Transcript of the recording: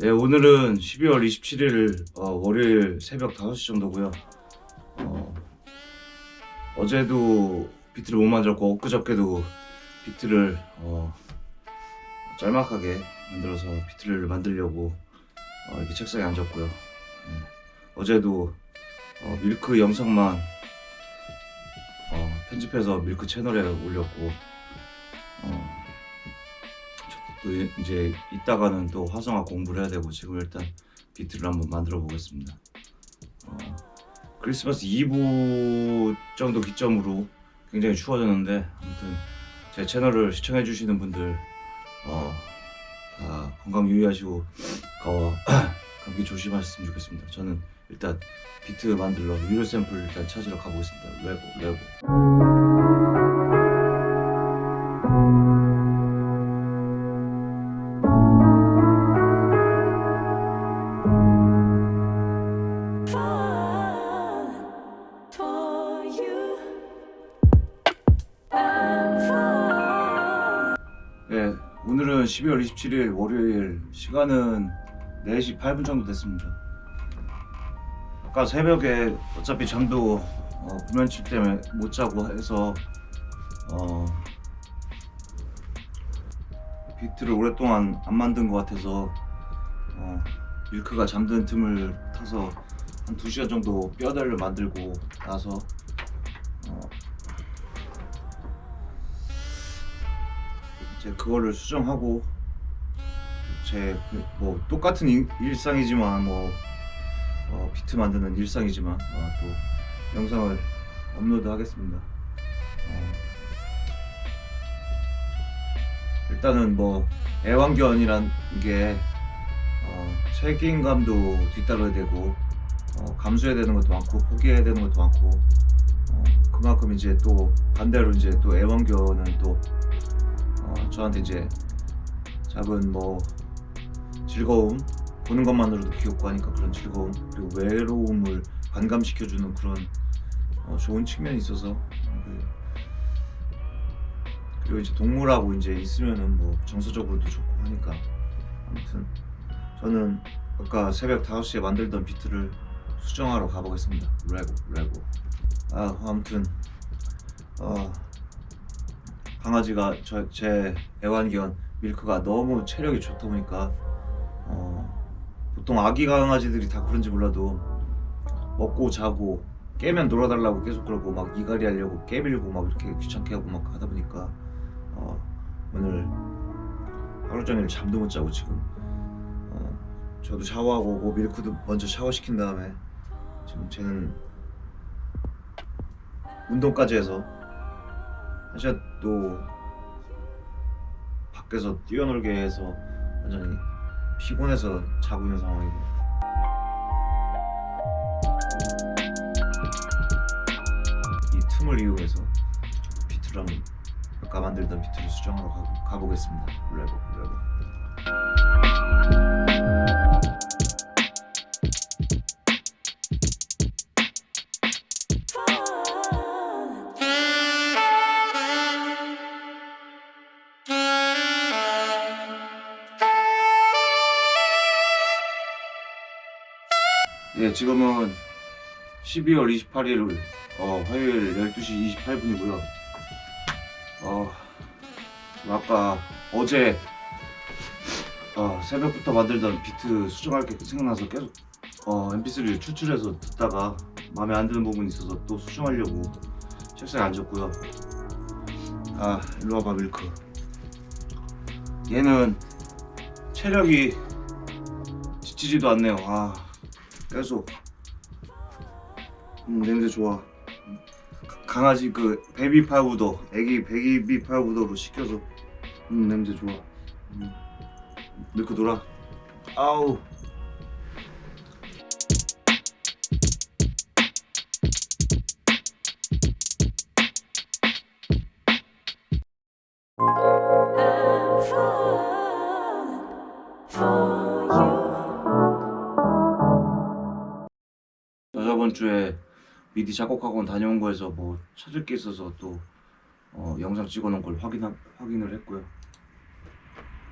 오늘은 12월 27일 어, 월요일 새벽 5시 정도고요. 어, 어제도 비트를 못 만들었고 엊그저께도 비트를 어, 짤막하게 만들어서 비트를 만들려고 어, 이렇게 책상에 앉았고요. 네. 어제도 어, 밀크 영상만 어, 편집해서 밀크 채널에 올렸고 어, 또 이- 이제 이따가는 또 화성화 공부를 해야 되고 지금 일단 비트를 한번 만들어 보겠습니다. 어, 크리스마스 이브 정도 기점으로 굉장히 추워졌는데 아무튼 제 채널을 시청해 주시는 분들 어, 다 건강 유의하시고 어, 감기 조심하셨으면 좋겠습니다. 저는 일단 비트 만들러 유료 샘플 일단 찾으러 가보겠습니다. 레고 레고. 12월 27일 월요일 시간은 4시 8분 정도 됐습니다. 아까 새벽에 어차피 잠도 어, 불면증 때문에 못 자고 해서 어, 비트를 오랫동안 안 만든 것 같아서 어, 밀크가 잠든 틈을 타서 한 2시간 정도 뼈다리를 만들고 나서 이제 그거를 수정하고 제 뭐 똑같은 일- 일상이지만 뭐 어, 비트 만드는 일상이지만 어, 또 영상을 업로드 하겠습니다. 어, 일단은 뭐 애완견이란 게 어, 책임감도 뒤따라야 되고 어, 감수해야 되는 것도 많고 포기해야 되는 것도 많고 어, 그만큼 이제 또 반대로 이제 또 애완견은 또 어, 저한테 이제 작은 뭐 즐거움 보는 것만으로도 귀엽고 하니까 그런 즐거움 그리고 외로움을 반감시켜주는 그런 어, 좋은 측면이 있어서 그, 그리고 이제 동물하고 이제 있으면은 뭐 정서적으로도 좋고 하니까 아무튼 저는 아까 새벽 5시에 만들던 비트를 수정하러 가보겠습니다. 레고 레고. 아 아무튼 어 강아지가 저, 제 애완견 밀크가 너무 체력이 좋다 보니까 어, 보통 아기 강아지들이 다 그런지 몰라도 먹고 자고 깨면 놀아달라고 계속 그러고 막 이갈이 하려고 깨밀고 막 이렇게 귀찮게 하고 막 하다 보니까 어, 오늘 하루 종일 잠도 못 자고 지금 어, 저도 샤워하고 오고 밀크도 먼저 샤워시킨 다음에 지금 쟤는 운동까지 해서 한 시간 또 밖에서 뛰어놀게 해서 완전히 피곤해서 자고 있는 상황이고. 이 틈을 이용해서 한번 아까 만들던 비트를 수정하러 가, 가보겠습니다. 레고 레고 예 지금은 12월 28일 어, 화요일 12시 28분이고요. 어, 아까 어제 어, 새벽부터 만들던 비트 수정할 게 생각나서 계속 어, mp3를 추출해서 듣다가 마음에 안 드는 부분이 있어서 또 수정하려고 책상에 앉았고요. 아 일로 와봐 밀크. 얘는 체력이 지치지도 않네요. 아 계속 음, 냄새 좋아 가- 강아지 그 베비 파우더 애기 베이비 파우더로 시켜서 음 냄새 좋아 음. 밀크 돌아 아우 저 저번 주에 미디 작곡학원 다녀온 거에서 뭐 찾을 게 있어서 또 어, 영상 찍어놓은 걸 확인 확인을 했고요.